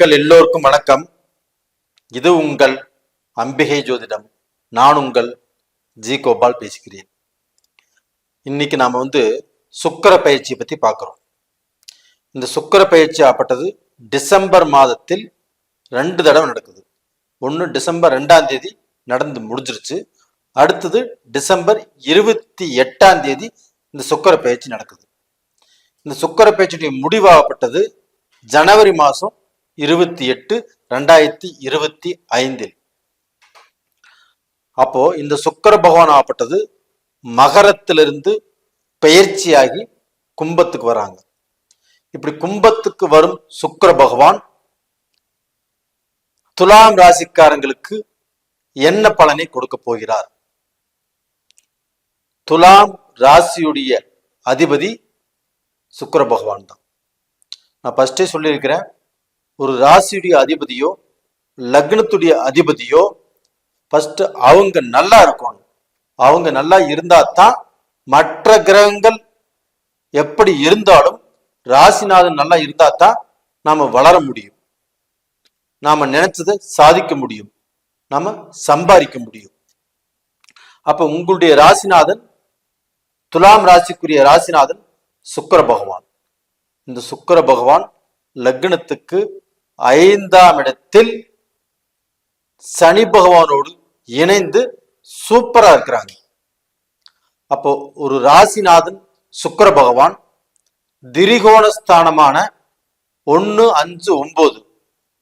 மக்கள் எல்லோருக்கும் வணக்கம். இது உங்கள் அம்பிகை ஜோதிடம். நான் உங்கள் ஜி கோபால் பேசுகிறேன். இன்னைக்கு நாம வந்து சுக்கர பயிற்சியை பத்தி பார்க்குறோம். இந்த சுக்கர பயிற்சி ஆப்பட்டது டிசம்பர் மாதத்தில் ரெண்டு தடவை நடக்குது. ஒன்று டிசம்பர் ரெண்டாம் தேதி நடந்து முடிஞ்சிருச்சு. அடுத்தது டிசம்பர் இருபத்தி எட்டாம் தேதி இந்த சுக்கர பயிற்சி நடக்குது. இந்த சுக்கர பயிற்சியுடைய முடிவாகப்பட்டது ஜனவரி மாதம் இருபத்தி எட்டு ரெண்டாயிரத்தி இருபத்தி ஐந்தில். அப்போ இந்த சுக்கிர பகவான் ஆகப்பட்டது மகரத்திலிருந்து பெயர்ச்சியாகி கும்பத்துக்கு வராங்க. இப்படி கும்பத்துக்கு வரும் சுக்கர பகவான் துலாம் ராசிக்காரங்களுக்கு என்ன பலனை கொடுக்க போகிறார்? துலாம் ராசியுடைய அதிபதி சுக்கர பகவான் தான். நான் ஃபர்ஸ்டே சொல்லியிருக்கிறேன் ஒரு ராசியுடைய அதிபதியோ லக்னத்துடைய அதிபதியோ ஃபர்ஸ்ட் அவங்க நல்லா இருக்கணும். அவங்க நல்லா இருந்தா தான் மற்ற கிரகங்கள் எப்படி இருந்தாலும் ராசிநாதன் நல்லா இருந்தா தான் நாம வளர முடியும். நாம நினைச்சதை சாதிக்க முடியும். நாம சம்பாதிக்க முடியும். அப்ப உங்களுடைய ராசிநாதன் துலாம் ராசிக்குரிய ராசிநாதன் சுக்கர பகவான். இந்த சுக்கர பகவான் லக்னத்துக்கு ஐந்தாம் இடத்தில் சனி பகவானோடு இணைந்து சூப்பரா இருக்கிறாங்க. அப்போ ஒரு ராசிநாதன் சுக்கர பகவான் திரிகோண ஸ்தானமான ஒன்னு அஞ்சு ஒன்பது.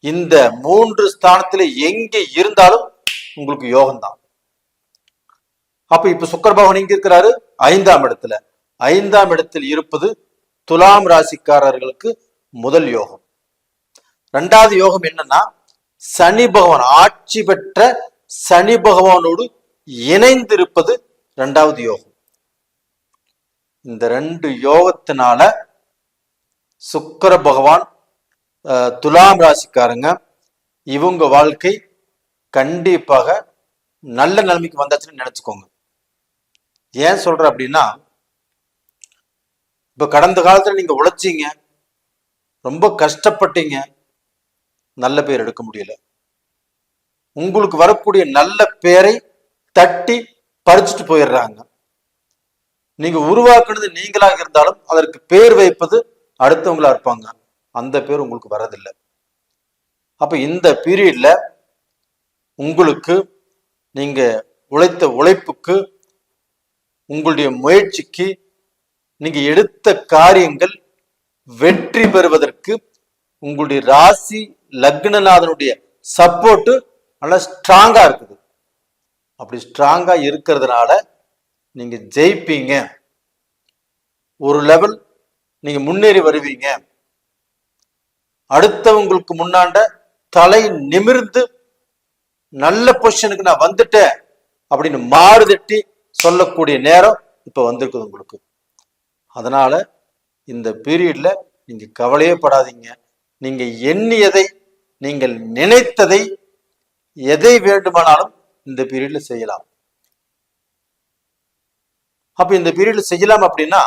இந்த மூன்று ஸ்தானத்துல எங்க இருந்தாலும் உங்களுக்கு யோகம்தான் அப்ப இப்ப சுக்கர பகவான் எங்க இருக்கிறாரு? ஐந்தாம் இடத்துல. ஐந்தாம் இடத்தில் இருப்பது துலாம் ராசிக்காரர்களுக்கு முதல் யோகம். ரெண்டாவது யோகம் என்னன்னா சனி பகவான் ஆட்சி பெற்ற சனி பகவானோடு இணைந்திருப்பது ரெண்டாவது யோகம். இந்த ரெண்டு யோகத்தினால சுக்கர பகவான் துலாம் ராசிக்காரங்க இவங்க வாழ்க்கை கண்டிப்பாக நல்ல நிலைமைக்கு வந்தாச்சுன்னு நினைச்சுக்கோங்க. ஏன் சொல்ற அப்படின்னா இப்ப கடந்த காலத்துல நீங்க உழைச்சீங்க ரொம்ப கஷ்டப்பட்டீங்க நல்ல பேர் எடுக்க முடியல. உங்களுக்கு வரக்கூடிய நல்ல பேரை தட்டி பறிச்சுட்டு போயிடுறாங்க. நீங்க உருவாக்குனது நீங்களாக இருந்தாலும் அதற்கு பேர் வைப்பது அடுத்தவங்களா இருப்பாங்க. அந்த பேர் உங்களுக்கு வரதில்லை. அப்ப இந்த பீரியட்ல உங்களுக்கு நீங்க உழைத்த உழைப்புக்கு உங்களுடைய முயற்சிக்கு நீங்க எடுத்த காரியங்கள் வெற்றி பெறுவதற்கு உங்களுடைய ராசி லக்னநாதனுடைய சப்போர்ட் நல்லா ஸ்ட்ராங்கா இருக்குது. அப்படி ஸ்ட்ராங்கா இருக்கிறதுனால நீங்க ஜெயிப்பீங்க. ஒரு லெவல் நீங்க முன்னேறி வருவீங்க. அடுத்தவங்களுக்கு முன்னாண்ட தலை நிமிர்ந்து நல்ல பொசிஷனுக்கு நான் வந்துட்டேன் அப்படின்னு மாறுதட்டி சொல்லக்கூடிய நேரம் இப்போ வந்திருக்குது உங்களுக்கு. அதனால இந்த பீரியட்ல நீங்க கவலையே படாதீங்க. நீங்க எண்ணியதை நீங்கள் நினைத்ததை எதை வேண்டுமானாலும் இந்த பீரியட்ல செய்யலாம். அப்ப இந்த பீரியட்ல செய்யலாம் அப்படின்னா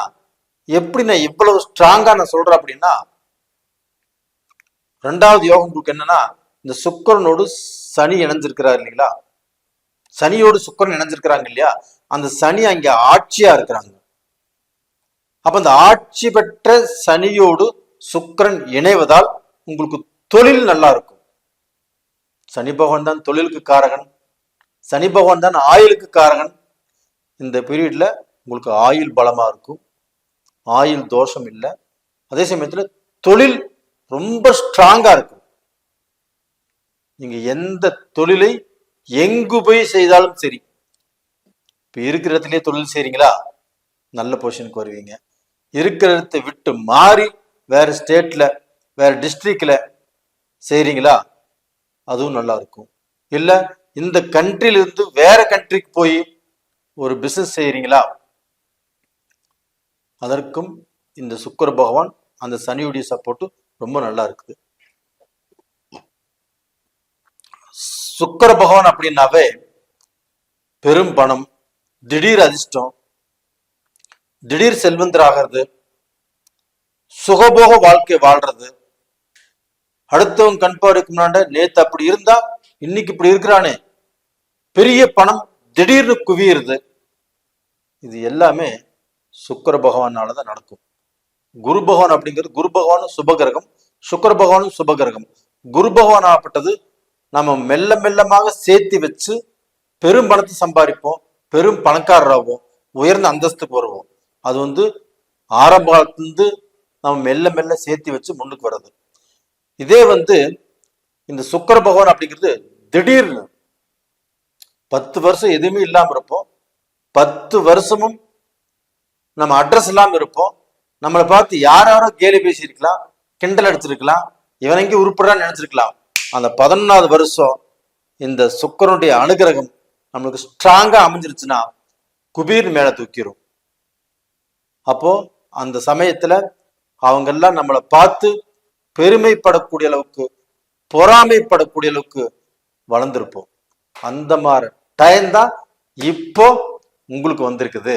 எப்படி நான் இவ்வளவு ஸ்ட்ராங்கா நான் சொல்றேன் அப்படின்னா ரெண்டாவது யோகம் உங்களுக்கு என்னன்னா இந்த சுக்கிரனோடு சனி இணைஞ்சிருக்கிறார் இல்லைங்களா? சனியோடு சுக்கிரன் இணைஞ்சிருக்கிறாங்க இல்லையா? அந்த சனி அங்க ஆட்சியா இருக்கிறாங்க. அப்ப அந்த ஆட்சி பெற்ற சனியோடு சுக்கிரன் இணைவதால் உங்களுக்கு தொழில் நல்லா இருக்கும் சனி பகவான் தான் தொழிலுக்கு காரகன். சனி பகவான் தான் ஆயுளுக்கு காரகன். இந்த பீரியட்ல உங்களுக்கு ஆயுள் பலமா இருக்கும். ஆயுள் தோஷம் இல்லை. அதே சமயத்துல தொழில் ரொம்ப ஸ்ட்ராங்கா இருக்கும். நீங்க எந்த தொழிலை எங்கு போய் செய்தாலும் சரி. இப்ப இருக்கிற இடத்துலயே தொழில் செய்றீங்களா? நல்ல பொசிஷனுக்கு வருவீங்க. இருக்கிற இடத்தை விட்டு மாறி வேற ஸ்டேட்ல வேற டிஸ்ட்ரிக்ட்ல செய்கிறீங்களா அதுவும் நல்லா இருக்கும் இல்ல இந்த கண்ட்ரிலிருந்து வேற கண்ட்ரிக்கு போய் ஒரு பிசினஸ் செய்கிறீங்களா அதற்கும் இந்த சுக்கர பகவான் அந்த சனியுடைய சப்போர்ட் ரொம்ப நல்லா இருக்குது சுக்கர பகவான் அப்படின்னாவே பெரும் பணம் திடீர் அதிர்ஷ்டம் திடீர் செல்வந்தராகிறது சுகபோக வாழ்க்கை வாழ்றது அடுத்தவன் கண் பார்வைக்கு முன்னாண்ட நேத்து அப்படி இருந்தா இன்னைக்கு இப்படி இருக்கிறானே. பெரிய பணம் திடீர்னு குவியிருது இது எல்லாமே சுக்கர பகவானால தான் நடக்கும். குரு பகவான் அப்படிங்கிறது குரு பகவானும் சுபகிரகம் சுக்கர பகவானும் சுபகிரகம். குரு பகவான் ஆகப்பட்டது நம்ம மெல்ல மெல்லமாக சேர்த்து வச்சு பெரும் பணத்தை சம்பாதிப்போம் பெரும் பணக்காரராகும் உயர்ந்த அந்தஸ்துக்கு வருவோம். அது வந்து ஆரம்ப காலத்துலேருந்து நம்ம மெல்ல மெல்ல சேர்த்து வச்சு முன்னுக்கு வர்றது. இதே வந்து இந்த சுக்கர பகவான் அப்படிங்கிறது திடீர்னு பத்து வருஷம் எதுவுமே இல்லாம இருப்போம். பத்து வருஷமும் நம்ம அட்ரஸ் இல்லாம இருப்போம். நம்மளை பார்த்து யார் யாரோ கேலி பேசியிருக்கலாம் கிண்டல் அடிச்சிருக்கலாம் இவன் உருப்படான்னு நினைச்சிருக்கலாம். அந்த பதினொன்னாவது வருஷம் இந்த சுக்கரனுடைய அனுகிரகம் நம்மளுக்கு ஸ்ட்ராங்கா அமைஞ்சிருச்சுன்னா குபீர் மேல தூக்கிரும். அப்போ அந்த சமயத்துல அவங்க எல்லாம் நம்மளை பார்த்து பெருமைப்படக்கூடிய அளவுக்கு பொறாமைப்படக்கூடிய அளவுக்கு வளர்ந்துருப்போம். அந்த மாதிரி டைம் தான் இப்போ உங்களுக்கு வந்திருக்குது.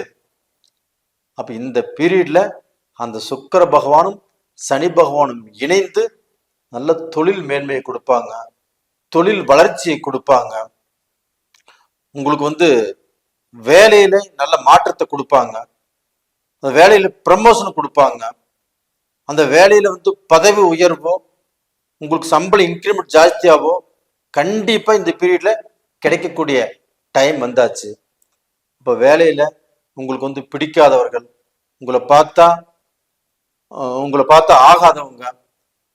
அப்ப இந்த பீரியட்ல அந்த சுக்கர பகவானும் சனி பகவானும் இணைந்து நல்ல தொழில் மேன்மையை கொடுப்பாங்க. தொழில் வளர்ச்சியை கொடுப்பாங்க. உங்களுக்கு வந்து வேலையில நல்ல மாற்றத்தை கொடுப்பாங்க. அந்த வேலையில ப்ரமோஷன் கொடுப்பாங்க. அந்த வேலையில வந்து பதவி உயர்வோ உங்களுக்கு சம்பளம் இன்க்ரிமெண்ட் ஜாஸ்தியாவோ கண்டிப்பா இந்த பீரியட்ல கிடைக்கக்கூடிய டைம் வந்தாச்சு. இப்போ வேலையில உங்களுக்கு வந்து பிடிக்காதவர்கள் உங்களை பார்த்தா உங்களை பார்த்தா ஆகாதவங்க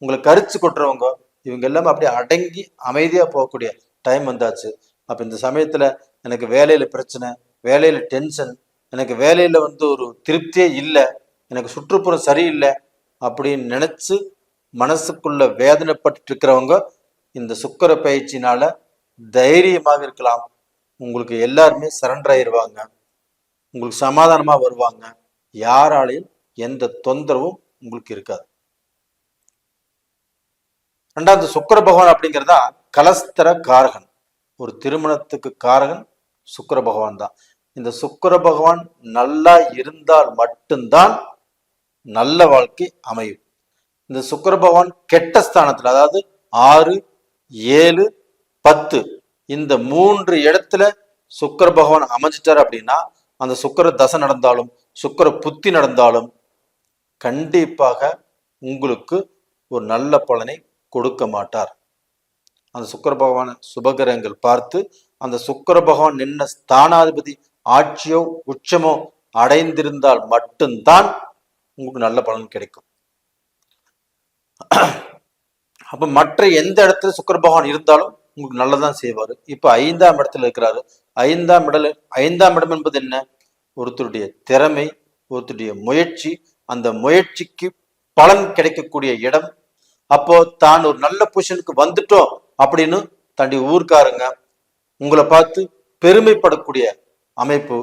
உங்களை கரிச்சு கொட்டுறவங்க இவங்க எல்லாமே அப்படியே அடங்கி அமைதியா போகக்கூடிய டைம் வந்தாச்சு. அப்ப இந்த சமயத்துல எனக்கு வேலையில பிரச்சனை வேலையில டென்ஷன் எனக்கு வேலையில வந்து ஒரு திருப்தியே இல்லை எனக்கு சுற்றுப்புறம் சரியில்லை அப்படின்னு நினைச்சு மனசுக்குள்ள வேதனைப்பட்டு இருக்கிறவங்க இந்த சுக்கிர பயிற்சினால தைரியமாக இருக்கலாம். உங்களுக்கு எல்லாருமே சரண்டர் ஆயிடுவாங்க உங்களுக்கு சமாதானமா வருவாங்க. யாராலையும் எந்த தொந்தரவும் உங்களுக்கு இருக்காது. ரெண்டாவது சுக்கர பகவான் அப்படிங்கிறதா கலஸ்தர காரகன். ஒரு திருமணத்துக்கு காரகன் சுக்கர பகவான் தான். இந்த சுக்கர பகவான் நல்லா இருந்தால் மட்டும்தான் நல்ல வாழ்க்கை அமையும். இந்த சுக்கர பகவான் கெட்ட ஸ்தானத்துல அதாவது ஆறு ஏழு பத்து இந்த மூன்று இடத்துல சுக்கர பகவான் அமைஞ்சிட்டார் அப்படின்னா அந்த சுக்கிர தசை நடந்தாலும் சுக்கர புத்தி நடந்தாலும் கண்டிப்பாக உங்களுக்கு ஒரு நல்ல பலனை கொடுக்க மாட்டார். அந்த சுக்கர பகவான சுபகிரகங்கள் பார்த்து அந்த சுக்கர பகவான் நின்ன ஸ்தானாதிபதி ஆட்சியோ உச்சமோ அடைந்திருந்தால் மட்டும்தான் உங்களுக்கு நல்ல பலன் கிடைக்கும். அப்ப மற்ற எந்த இடத்துல சுக்கர பகவான் இருந்தாலும் உங்களுக்கு நல்லதான் செய்வாரு. இப்ப ஐந்தாம் இடத்துல இருக்கிறாரு. ஐந்தாம் இடல ஐந்தாம் இடம் என்பது என்ன? ஒருத்தருடைய திறமை ஒருத்தருடைய முயற்சி. அந்த முயற்சிக்கு பலன் கிடைக்கக்கூடிய இடம். அப்போ தான் ஒரு நல்ல பொசிஷனுக்கு வந்துட்டோம் அப்படின்னு தன்னுடைய ஊர்க்காரங்க உங்களை பார்த்து பெருமைப்படக்கூடிய அமைப்பு.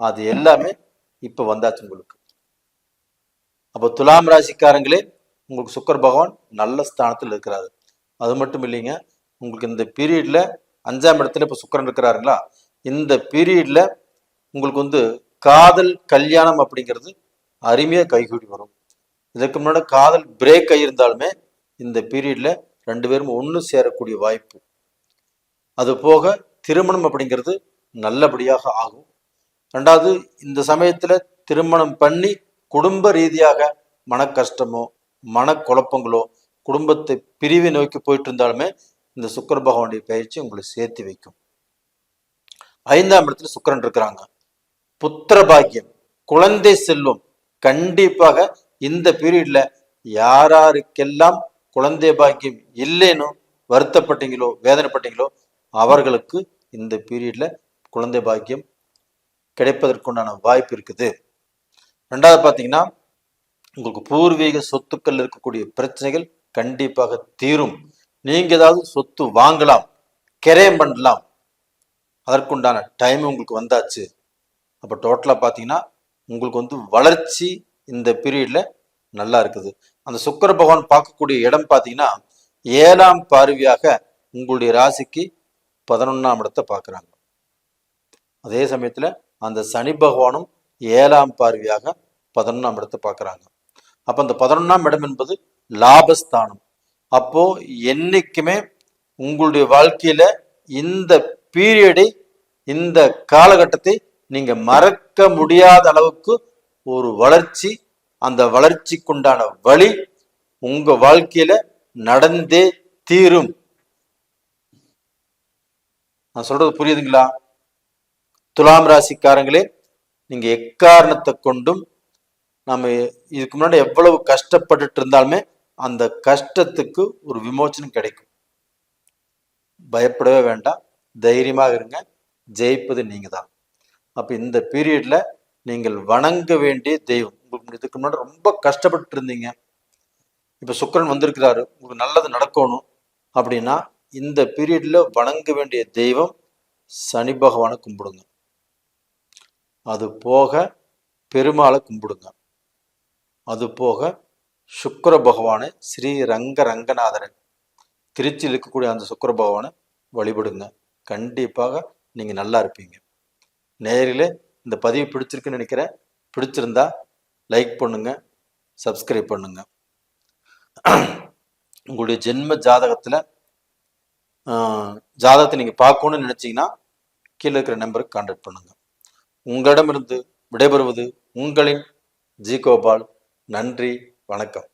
அது எல்லாமே இப்ப வந்தாச்சு உங்களுக்கு. அப்போ துலாம் ராசிக்காரங்களே உங்களுக்கு சுக்கர் பகவான் நல்ல ஸ்தானத்தில் இருக்கிறாரு. அது மட்டும் இல்லைங்க உங்களுக்கு இந்த பீரியட்ல அஞ்சாம் இடத்துல இப்போ சுக்கரன் இருக்கிறாருங்களா? இந்த பீரியடில் உங்களுக்கு வந்து காதல் கல்யாணம் அப்படிங்கிறது அருமையாக கைகூடி வரும். இதுக்கு முன்னாடி காதல் பிரேக் ஆகியிருந்தாலுமே இந்த பீரியடில் ரெண்டு பேரும் ஒன்று சேரக்கூடிய வாய்ப்பு. அது போக திருமணம் அப்படிங்கிறது நல்லபடியாக ஆகும். ரெண்டாவது இந்த சமயத்தில் திருமணம் பண்ணி குடும்ப ரீதியாக மன கஷ்டமோ மனக்குழப்பங்களோ குடும்பத்தை பிரிவை நோக்கி போயிட்டு இருந்தாலுமே இந்த சுக்கிர பகவானுடைய பயிற்சி உங்களை சேர்த்து வைக்கும். ஐந்தாம் இடத்துல சுக்கரன் இருக்கிறாங்க. புத்திர பாக்கியம் குழந்தை செல்வம். கண்டிப்பாக இந்த பீரியட்ல யாராருக்கெல்லாம் குழந்தை பாக்கியம் இல்லைன்னு வருத்தப்பட்டீங்களோ வேதனைப்பட்டீங்களோ அவர்களுக்கு இந்த பீரியட்ல குழந்தை பாக்கியம் கிடைப்பதற்குண்டான வாய்ப்பு இருக்குது. ரெண்டாவது பார்த்தீங்கன்னா உங்களுக்கு பூர்வீக சொத்துக்கள் இருக்கக்கூடிய பிரச்சனைகள் கண்டிப்பாக தீரும். நீங்க ஏதாவது சொத்து வாங்கலாம் கிரயம் பண்ணலாம். அதற்குண்டான டைம் உங்களுக்கு வந்தாச்சு. அப்போ டோட்டலாக பார்த்தீங்கன்னா உங்களுக்கு வந்து வளர்ச்சி இந்த பீரியடில் நல்லா இருக்குது. அந்த சுக்கர பகவான் பார்க்கக்கூடிய இடம் பார்த்தீங்கன்னா ஏழாம் பார்வையாக உங்களுடைய ராசிக்கு பதினொன்னாம் இடத்தை பார்க்குறாங்க. அதே சமயத்தில் அந்த சனி பகவானும் ஏழாம் பார்வையாக பதினொன்றாம் இடத்தை பார்க்குறாங்க. அப்போ அந்த பதினொன்றாம் இடம் என்பது லாபஸ்தானம். அப்போ என்னைக்குமே உங்களுடைய வாழ்க்கையில இந்த பீரியடை இந்த காலகட்டத்தை நீங்க மறக்க முடியாத அளவுக்கு ஒரு வளர்ச்சி அந்த வளர்ச்சிக்குண்டான வழி உங்க வாழ்க்கையில நடந்தே தீரும். நான் சொல்றது புரியுதுங்களா? துலாம் ராசிக்காரங்களே நீங்க எக்காரணத்தை கொண்டும் நம்ம இதுக்கு முன்னாடி எவ்வளவு கஷ்டப்பட்டுட்டு இருந்தாலுமே அந்த கஷ்டத்துக்கு ஒரு விமோச்சனம் கிடைக்கும். பயப்படவே வேண்டாம். தைரியமாக இருங்க. ஜெயிப்பது நீங்க தான் அப்போ இந்த பீரியட்ல நீங்கள் வணங்க வேண்டிய தெய்வம். உங்களுக்கு இதுக்கு முன்னாடி ரொம்ப கஷ்டப்பட்டு இருந்தீங்க. இப்போ சுக்கிரன் வந்திருக்கிறாரு. உங்களுக்கு நல்லது நடக்கணும். அப்படின்னா இந்த பீரியட்ல வணங்க வேண்டிய தெய்வம் சனி பகவானை கும்பிடுங்க. அது போக பெருமாளை கும்பிடுங்க. அதுபோக சுக்கர பகவானை ஸ்ரீ ரங்க ரங்கநாதரை திருச்சியில் இருக்கக்கூடிய அந்த சுக்கர பகவானை வழிபடுங்க. கண்டிப்பாக நீங்கள் நல்லா இருப்பீங்க. நேரில் இந்த பதிவு பிடிச்சிருக்குன்னு நினைக்கிறேன். பிடிச்சிருந்தா லைக் பண்ணுங்க சப்ஸ்கிரைப் பண்ணுங்க. உங்களுடைய ஜென்ம ஜாதகத்தில் ஜாதகத்தை நீங்கள் பார்க்கணும்னு நினச்சிங்கன்னா கீழே இருக்கிற நம்பருக்கு கான்டாக்ட் பண்ணுங்க. உங்களிடமிருந்து விடைபெறுவது உங்களின் ஜி கோபால் நன்றி வணக்கம்.